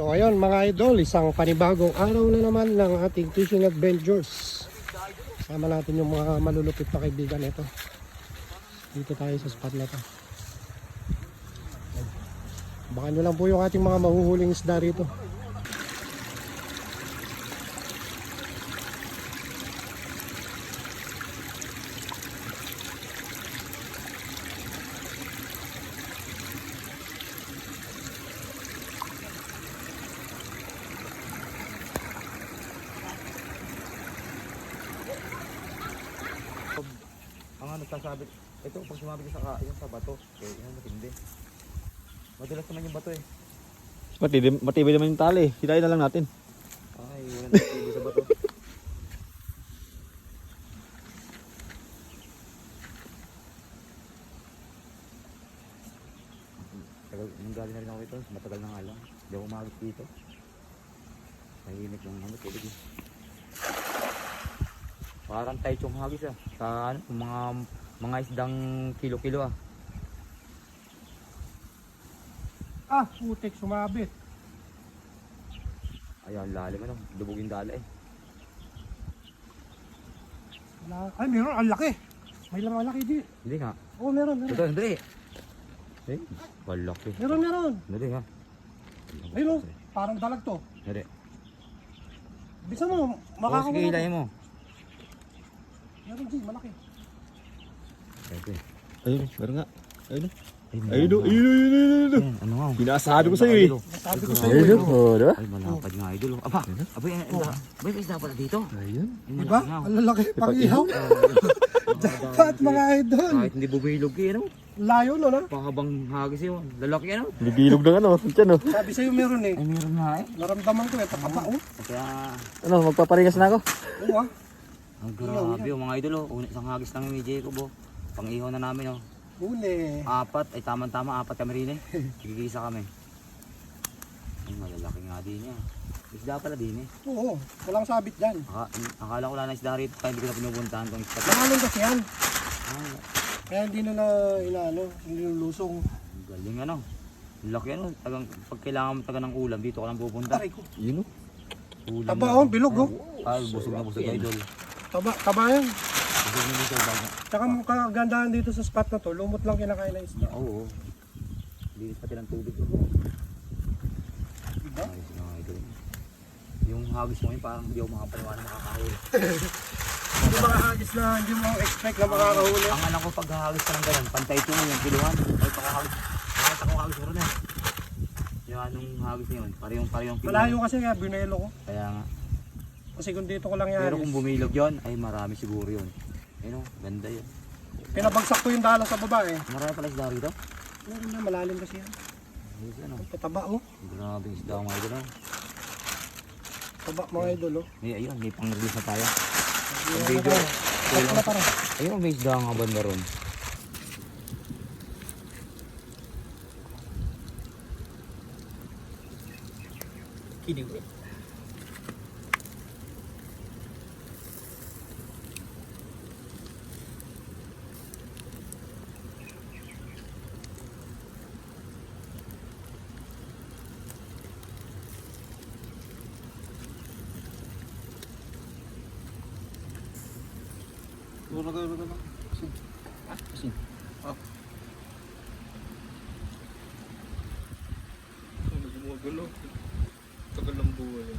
So ayun mga idol, isang panibagong araw na naman ng ating fishing adventures. Sama natin yung mga malulupit na kaibigan ito. Dito tayo sa spot na to. Baka nyo lang po yung ating mga mahuhuling isda rito. Nagsasabi, ito pag sumabit ka sa ka, yung sa bato, eh, yung matindi. Madulas naman yung bato eh. Matibay, matibay naman yung tali. Hilahin na lang natin. Ay, wala na matindi sa bato. Tagal, nung galing na rin ako ito, matagal na nga lang. Hindi ako umagit dito. Tahimik yung ano, tubig eh. Parang tayo yung hagis ah. Sa ano, mga mga isdang kilo-kilo ah. Ah, putik, sumabit. Ayan, lalim ano. Dubog yung dala eh. Wala- Ay, meron, ang laki. May lamang laki di. Hindi nga. Oo, meron, meron. Ito, hindi. Eh, balaki. Meron, meron. Hindi nga. Ayun oh, parang dalag to. Hindi. Bisa mo, makakawa sige, hilahin mo. Meron di, malaki. Pwede. Ayun, meron nga. Ayun. Ay, Ayun, ayun, ayun, ayun, ayun. Ano nga. Pinasado ko sa'yo eh. Sabi ko Ay, sa'yo, Ayun, eh. oh, diba? Ay, malapad nga idol. oh. Aba, aba, yan, isda. Ba, may isda pala dito. Ayun. Ay, Diba? Ang lalaki, pang-ihaw. Jackpot mga idol. Kahit hindi bubilog eh, ano? Layo no, na? Pahabang hagis yun. Lalaki ano? Bibilog ng ano, tiyan oh. Sabi sa'yo meron eh. Ay, meron nga eh. Naramdaman ko eh, takaba oh. Kaya, Ano, magpaparingas na ako. Oo ah. ang grabe oh, mga idol oh. Una, isang hagis lang yung Jacob oh. Pang-ihaw na namin oh. Huli. Apat, ay tamang-tama, apat kami rin eh. Gigisa kami. Ay, malalaki nga din niya. Isda pala din eh. Oo, walang sabit dyan. Aka, akala ko wala na isda rito, kaya hindi ko na pinubuntahan tong isda. Nangalong kasi yan. Ay, Kaya hindi na na inaano, hindi lulusong. ang galing ano. Laki ano, tagang, pag kailangan mo taga ng ulam, dito ka lang pupunta. Aray ko. Yun oh. Ulam Taba oh, bilog oh. Ay, busog na busog idol. Taba, taba yan. Na busog bago. Tsaka ang kagandahan dito sa spot na to, lumot lang kinakain na isda. Oo. Linis pati ng tubig. Diba? Ayos na idol. Yung hagis mo yun, parang hindi ako makapaniwala makakahuli. Yung mga hagis na hindi mo expect na makakahuli. Ang anak ko pag hagis ka ng ganun, pantay ito mo yung kiluhan. Ay, pagkahagis. Nakita ko hagis ko rin eh. Yung anong hagis niya yun, parehong parehong kiluhan. Malayo kasi kaya binelo ko. Kaya nga. Kasi kung dito ko lang yan. Pero kung bumilog yun, ay marami siguro yun. Ayun ganda yun. Pinabagsak ko yung dala sa baba eh. Marami pala isda rito. Meron na, malalim kasi yan. Ayos ano. Ang Pataba oh. Grabe yung isda mga idol. oh. Taba mga idol oh. May, ayun, may pang-release na tayo. Yung video. na parang. Ayun, may isda nga banda ron. Kinig Wala ka, wala ka. Asin. Medyo mga gulo. Tagal ng buhay.